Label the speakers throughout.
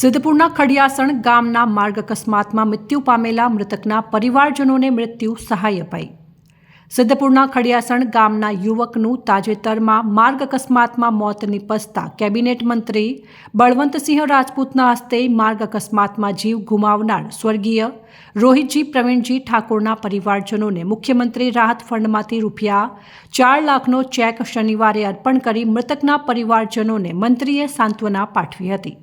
Speaker 1: સિદ્ધપુરના ખડિયાસણ ગામના માર્ગ અકસ્માતમાં મૃત્યુ પામેલા મૃતકના પરિવારજનોને મૃત્યુ સહાય અપાઈ. સિદ્ધપુરના ખડિયાસણ ગામના યુવકનું તાજેતરમાં માર્ગ અકસ્માતમાં મોત નિપજતા કેબિનેટ મંત્રી બળવંતસિંહ રાજપૂતના હસ્તે માર્ગ અકસ્માતમાં જીવ ગુમાવનાર સ્વર્ગીય રોહિતજી, પ્રવીણજી ઠાકોરના પરિવારજનોને મુખ્યમંત્રી રાહત ફંડમાંથી રૂપિયા ચાર લાખનો ચેક શનિવારે અર્પણ કરી મૃતકના પરિવારજનોને મંત્રીએ સાંત્વના પાઠવી હતી.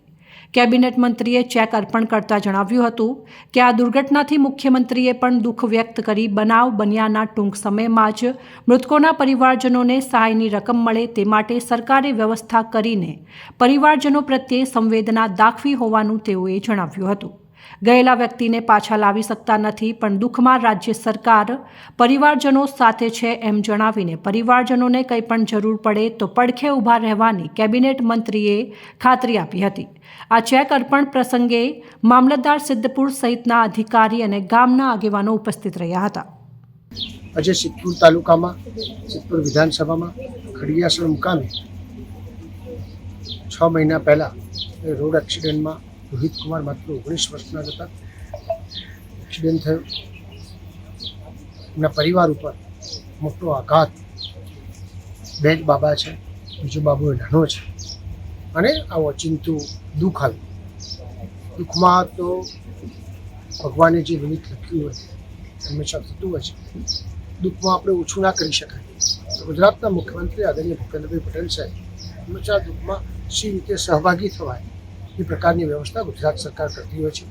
Speaker 1: કેબિનેટ મંત્રીએ ચેક અર્પણ કરતા જણાવ્યું હતું કે આ દુર્ઘટનાથી મુખ્યમંત્રીએ પણ દુઃખ વ્યક્ત કરી બનાવ બન્યાના ટૂંક સમયમાં જ મૃતકોના પરિવારજનોને સહાયની રકમ મળે તે માટે સરકારે વ્યવસ્થા કરીને પરિવારજનો પ્રત્યે સંવેદના દાખવી હોવાનું તેઓએ જણાવ્યું હતું. ગયેલા વ્યક્તિને પાછા લાવી શકતા નથી, પણ દુઃખમાં રાજ્ય સરકાર પરિવારજનો સાથે છે એમ જણાવીને પરિવારજનોને કંઈ પણ જરૂર પડે તો પડખે ઊભા રહેવાની કેબિનેટ મંત્રીએ ખાતરી આપી હતી. આ ચેક અર્પણ પ્રસંગે મામલતદાર સિદ્ધપુર સહિતના અધિકારી અને ગામના આગેવાનો ઉપસ્થિત રહ્યા હતા.
Speaker 2: આજે સિદ્ધપુર તાલુકામાં, સિદ્ધપુર વિધાનસભામાં ખડિયાસણ મુકામે છ મહિના પહેલાં રોડ એક્સિડન્ટમાં રોહિત કુમાર માત્ર ઓગણીસ વર્ષના હતા. એક્સિડન્ટ થયો. એમના પરિવાર ઉપર મોટો આઘાત. બે જ બાબા છે, બીજો બાબુ એ નાનો છે. અને આ ઓચિંતું દુઃખ આવ્યું દુઃખમાં તો ભગવાને જે વિનિત લખ્યું હોય, હંમેશા થતું હોય છે. દુઃખમાં આપણે ઓછું ના કરી શકાય. ગુજરાતના મુખ્યમંત્રી આદરણીય ભૂપેન્દ્રભાઈ પટેલ સાહેબ હંમેશા દુઃખમાં સી રીતે સહભાગી થવાય? એ પ્રકારની વ્યવસ્થા ગુજરાત સરકાર કરતી હોય છે.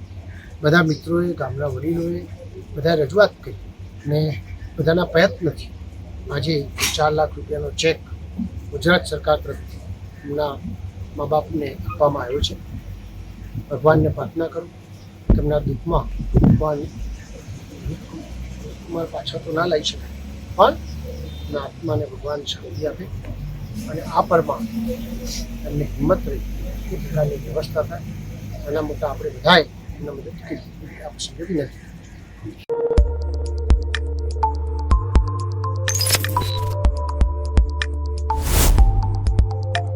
Speaker 2: બધા મિત્રોએ, ગામના વડીલોએ બધાએ રજૂઆત કરી અને બધાના પ્રયત્નથી આજે ચાર લાખ રૂપિયાનો ચેક ગુજરાત સરકાર તરફથી એમના મા બાપને આપવામાં આવ્યો છે. ભગવાનને પ્રાર્થના કરું તેમના દુઃખમાં ભગવાન દુઃખમાં પાછળ તો ના લઈ શકે, પણ આત્માને ભગવાન શાંતિ આપે અને આ પરમાં એમને હિંમત રહી. એ પ્રકારની વ્યવસ્થા થાય. એના મોટા આપણે બધાએ એના મુદ્દે આપણે પ્રસંગે વિનંતી